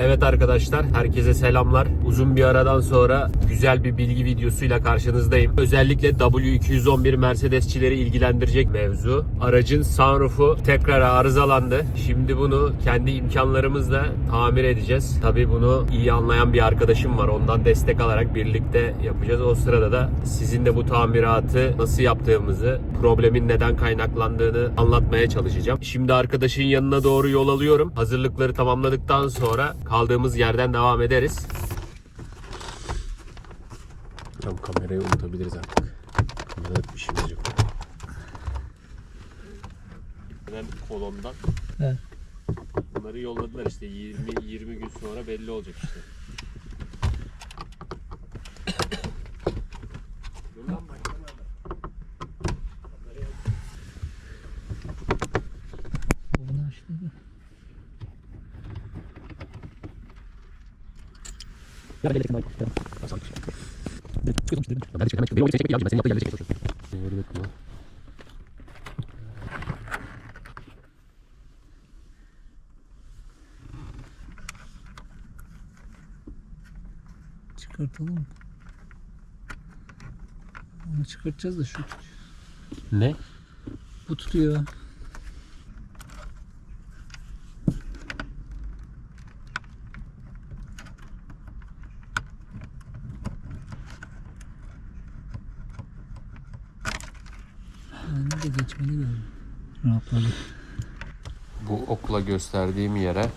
Evet arkadaşlar, herkese selamlar. Uzun bir aradan sonra güzel bir bilgi videosuyla karşınızdayım. Özellikle W211 Mercedesçileri ilgilendirecek mevzu. Aracın sunroofu tekrar arızalandı. Şimdi bunu kendi imkanlarımızla tamir edeceğiz. Tabii bunu iyi anlayan bir arkadaşım var. Ondan destek alarak birlikte yapacağız. O sırada da sizin de bu tamiratı nasıl yaptığımızı, problemin neden kaynaklandığını anlatmaya çalışacağım. Şimdi arkadaşın yanına doğru yol alıyorum. Hazırlıkları tamamladıktan sonra kaldığımız yerden devam ederiz. Tam kamerayı unutabiliriz artık. Kamerada bir şeyimiz yok. Hemen kolondan He. bunları yolladılar işte 20 20 gün sonra belli olacak işte. Bundan başlamadı. Bunu açtı da. Gördük mü? Çıkartalım. Onu çıkartacağız da şu Ne? bu tutuyor. Yani de geçmeli galiba. Rahatladı. Bu okla gösterdiğim yere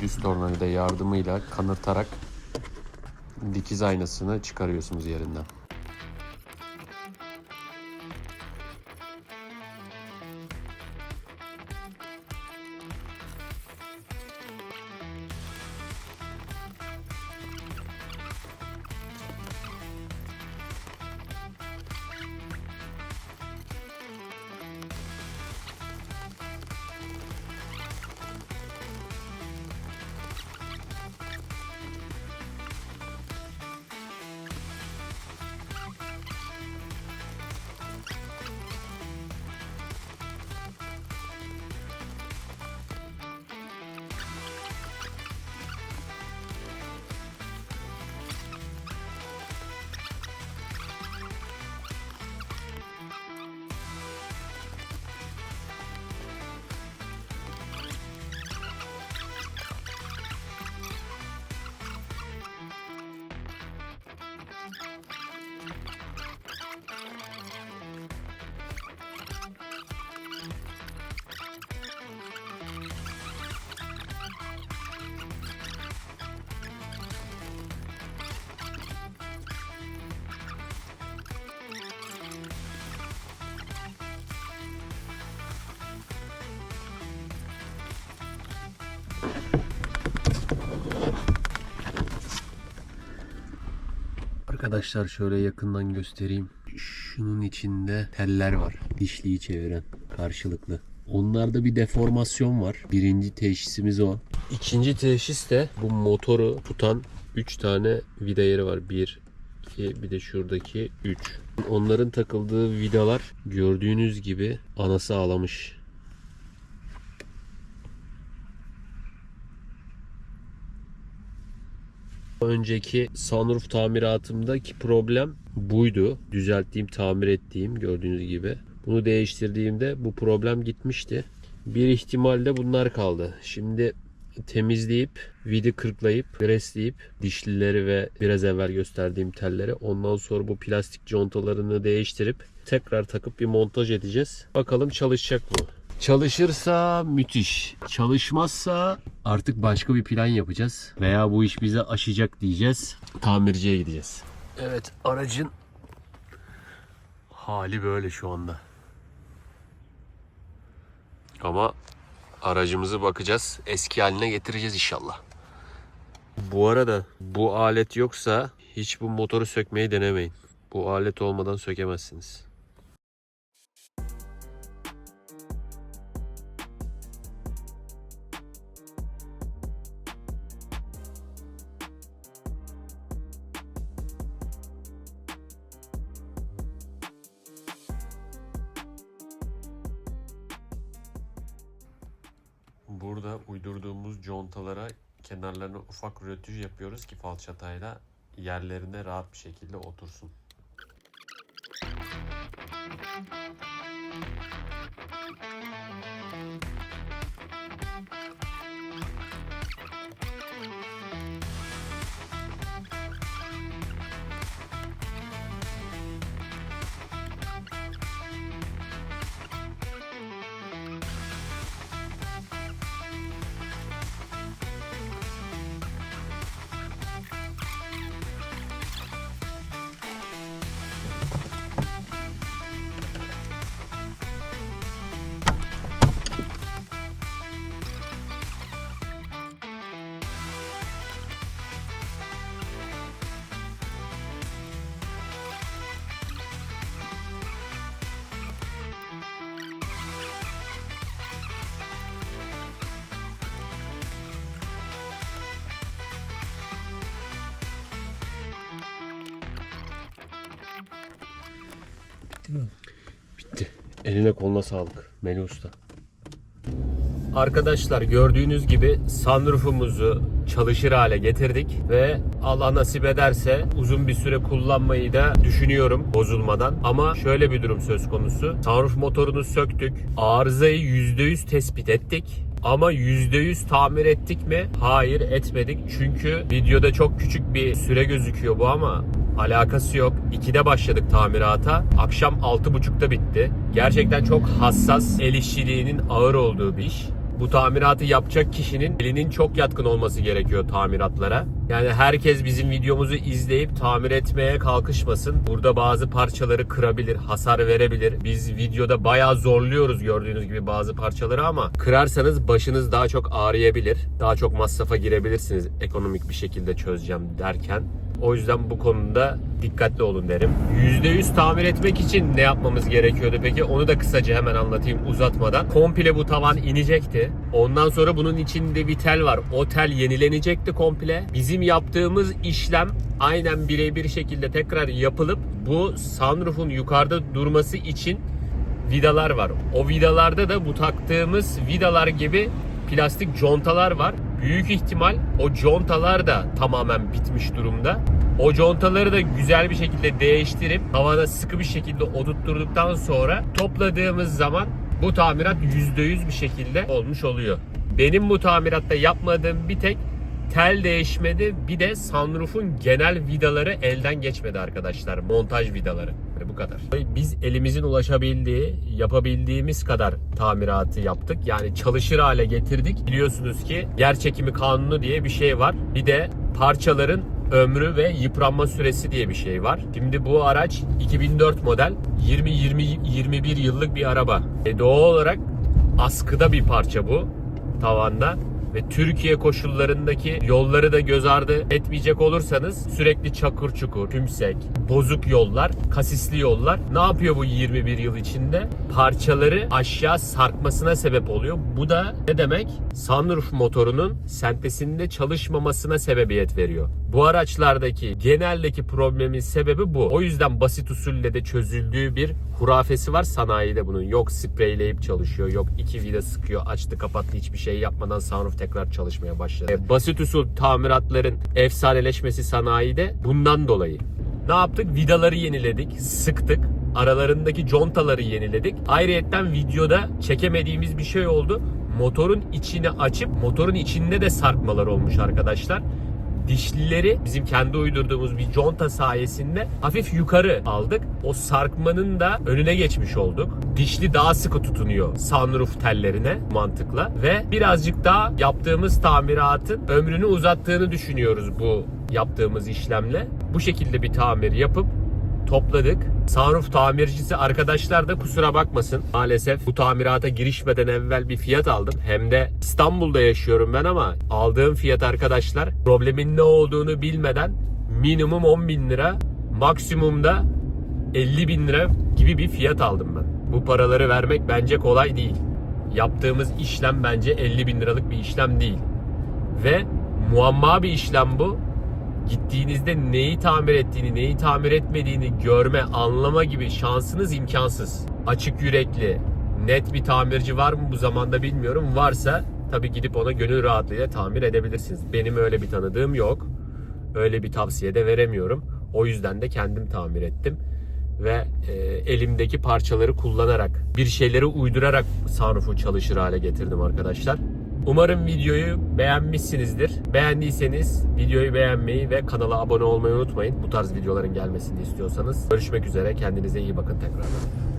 düz tornavida yardımıyla kanırtarak dikiz aynasını çıkarıyorsunuz yerinden. Arkadaşlar şöyle yakından göstereyim. Şunun içinde teller var. Dişliyi çeviren karşılıklı. Onlarda bir deformasyon var. Birinci teşhisimiz o. İkinci teşhis de bu motoru tutan 3 tane vida yeri var. 1, 2, bir de şuradaki 3. Onların takıldığı vidalar gördüğünüz gibi anası ağlamış. Önceki sunroof tamiratımdaki problem buydu. Düzelttiğim, tamir ettiğim gördüğünüz gibi. Bunu değiştirdiğimde bu problem gitmişti. Bir ihtimalle bunlar kaldı. Şimdi temizleyip, vidi kırklayıp, gresleyip dişlileri ve biraz evvel gösterdiğim telleri ondan sonra bu plastik contalarını değiştirip tekrar takıp bir montaj edeceğiz. Bakalım çalışacak mı? Çalışırsa müthiş. Çalışmazsa artık başka bir plan yapacağız. Veya bu iş bize aşacak diyeceğiz. Tamirciye gideceğiz. Evet aracın hali böyle şu anda. Ama aracımızı bakacağız. Eski haline getireceğiz inşallah. Bu arada bu alet yoksa hiç bu motoru sökmeyi denemeyin. Bu alet olmadan sökemezsiniz. Burada uydurduğumuz contalara kenarlarına ufak rötuş yapıyoruz ki falçatayla yerlerine rahat bir şekilde otursun. Bitti mi? Bitti. Eline koluna sağlık Melih Usta. Arkadaşlar gördüğünüz gibi sunroofumuzu çalışır hale getirdik ve Allah nasip ederse uzun bir süre kullanmayı da düşünüyorum bozulmadan. Ama şöyle bir durum söz konusu. Sunroof motorunu söktük. Arızayı %100 tespit ettik. Ama %100 tamir ettik mi? Hayır etmedik. Çünkü videoda çok küçük bir süre gözüküyor bu ama alakası yok. 2'de başladık tamirata. Akşam 6.30'da bitti. Gerçekten çok hassas, el işçiliğinin ağır olduğu bir iş. Bu tamiratı yapacak kişinin elinin çok yatkın olması gerekiyor tamiratlara. Yani herkes bizim videomuzu izleyip tamir etmeye kalkışmasın. Burada bazı parçaları kırabilir, hasar verebilir. Biz videoda bayağı zorluyoruz gördüğünüz gibi bazı parçaları ama kırarsanız başınız daha çok ağrıyabilir. Daha çok masrafa girebilirsiniz ekonomik bir şekilde çözeceğim derken. O yüzden bu konuda dikkatli olun derim. %100 tamir etmek için ne yapmamız gerekiyordu peki? Onu da kısaca hemen anlatayım uzatmadan. Komple bu tavan inecekti. Ondan sonra bunun içinde bir tel var. O tel yenilenecekti komple. Bizim yaptığımız işlem aynen birebir şekilde tekrar yapılıp bu sunroof'un yukarıda durması için vidalar var. O vidalarda da bu taktığımız vidalar gibi plastik contalar var. Büyük ihtimal o contalar da tamamen bitmiş durumda. O contaları da güzel bir şekilde değiştirip havada sıkı bir şekilde oturtturduktan sonra topladığımız zaman bu tamirat %100 bir şekilde olmuş oluyor. Benim bu tamiratta yapmadığım bir tek tel değişmedi. Bir de sunroof'un genel vidaları elden geçmedi arkadaşlar. Montaj vidaları. Bu kadar. Biz elimizin ulaşabildiği, yapabildiğimiz kadar tamiratı yaptık. Yani çalışır hale getirdik. Biliyorsunuz ki yer çekimi kanunu diye bir şey var. Bir de parçaların ömrü ve yıpranma süresi diye bir şey var. Şimdi bu araç 2004 model 20-20-21 yıllık bir araba. E doğal olarak askıda bir parça bu tavanda ve Türkiye koşullarındaki yolları da göz ardı etmeyecek olursanız sürekli çakır çukur, tümsek, bozuk yollar, kasisli yollar ne yapıyor bu 21 yıl içinde? Parçaları aşağı sarkmasına sebep oluyor. Bu da ne demek? Sunroof motorunun sentesinde çalışmamasına sebebiyet veriyor. Bu araçlardaki geneldeki problemin sebebi bu. O yüzden basit usulle de çözüldüğü bir hurafesi var sanayide bunun. Yok spreyleyip çalışıyor, yok iki vida sıkıyor, açtı kapattı hiçbir şey yapmadan sunroof tekrar çalışmaya başladı. E, basit usul tamiratların efsaneleşmesi sanayide bundan dolayı. Ne yaptık? Vidaları yeniledik, sıktık. Aralarındaki contaları yeniledik. Ayrıyetten videoda çekemediğimiz bir şey oldu. Motorun içini açıp motorun içinde de sarkmalar olmuş arkadaşlar dişlileri bizim kendi uydurduğumuz bir conta sayesinde hafif yukarı aldık. O sarkmanın da önüne geçmiş olduk. Dişli daha sıkı tutunuyor sunroof tellerine mantıkla ve birazcık daha yaptığımız tamiratın ömrünü uzattığını düşünüyoruz bu yaptığımız işlemle. Bu şekilde bir tamir yapıp topladık. Sunroof tamircisi arkadaşlar da kusura bakmasın. Maalesef bu tamirata girişmeden evvel bir fiyat aldım. Hem de İstanbul'da yaşıyorum ben ama aldığım fiyat arkadaşlar problemin ne olduğunu bilmeden minimum 10 bin lira maksimumda 50 bin lira gibi bir fiyat aldım ben. Bu paraları vermek bence kolay değil. Yaptığımız işlem bence 50 bin liralık bir işlem değil. Ve muamma bir işlem bu gittiğinizde neyi tamir ettiğini, neyi tamir etmediğini görme, anlama gibi şansınız imkansız. Açık yürekli, net bir tamirci var mı bu zamanda bilmiyorum. Varsa tabi gidip ona gönül rahatlığıyla tamir edebilirsiniz. Benim öyle bir tanıdığım yok. Öyle bir tavsiye de veremiyorum. O yüzden de kendim tamir ettim ve e, elimdeki parçaları kullanarak bir şeyleri uydurarak sunroof'u çalışır hale getirdim arkadaşlar. Umarım videoyu beğenmişsinizdir. Beğendiyseniz videoyu beğenmeyi ve kanala abone olmayı unutmayın. Bu tarz videoların gelmesini istiyorsanız. Görüşmek üzere. Kendinize iyi bakın tekrardan.